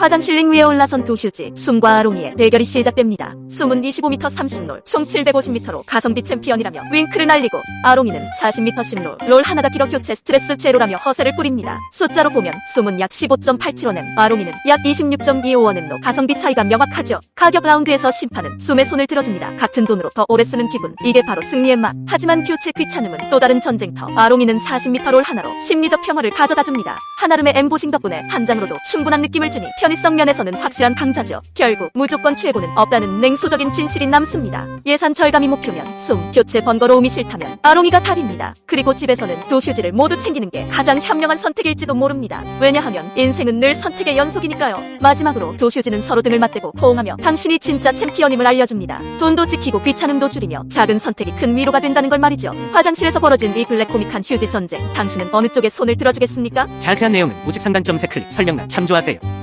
화장실 링 위에 올라선 두 휴지, 숨과 아롱이의 대결이 시작됩니다. 숨은 25m 30롤, 총 750m로 가성비 챔피언이라며 윙크를 날리고 아롱이는 40m 10롤, 롤 하나가 길어 교체 스트레스 제로라며 허세를 뿌립니다. 숫자로 보면 숨은 약 15.87원엠, 아롱이는 약 26.25원엠로 가성비 차이가 명확하죠. 가격 라운드에서 심판은 숨에 손을 들어줍니다. 같은 돈으로 더 오래 쓰는 기분, 이게 바로 승리의 맛. 하지만 교체 귀찮음은 또 다른 전쟁터. 아롱이는 40m 롤 하나로 심리적 평화를 가져다줍니다. 한아름의 엠보싱 덕분에 한 장으로도 충분한 느낌을 주니 편의성 면에서는 확실한 강자죠. 결국 무조건 최고는 없다는 냉소적인 진실이 남습니다. 예산 절감이 목표면 숨, 교체 번거로움이 싫다면 아롱이가 답입니다. 그리고 집에서는 두 휴지를 모두 챙기는 게 가장 현명한 선택일지도 모릅니다. 왜냐하면 인생은 늘 선택의 연속이니까요. 마지막으로 두 휴지는 서로 등을 맞대고 호응하며 당신이 진짜 챔피언임을 알려줍니다. 돈도 지키고 귀찮음도 줄이며 작은 선택이 큰 위로가 된다는 걸 말이죠. 화장실에서 벌어진 이 블랙 코믹한 휴지 전쟁. 당신은 어느 쪽에 손을 들어주겠습니까? 자세한 내용은 우측 상단 점 세 클릭 설명란 참조하세요.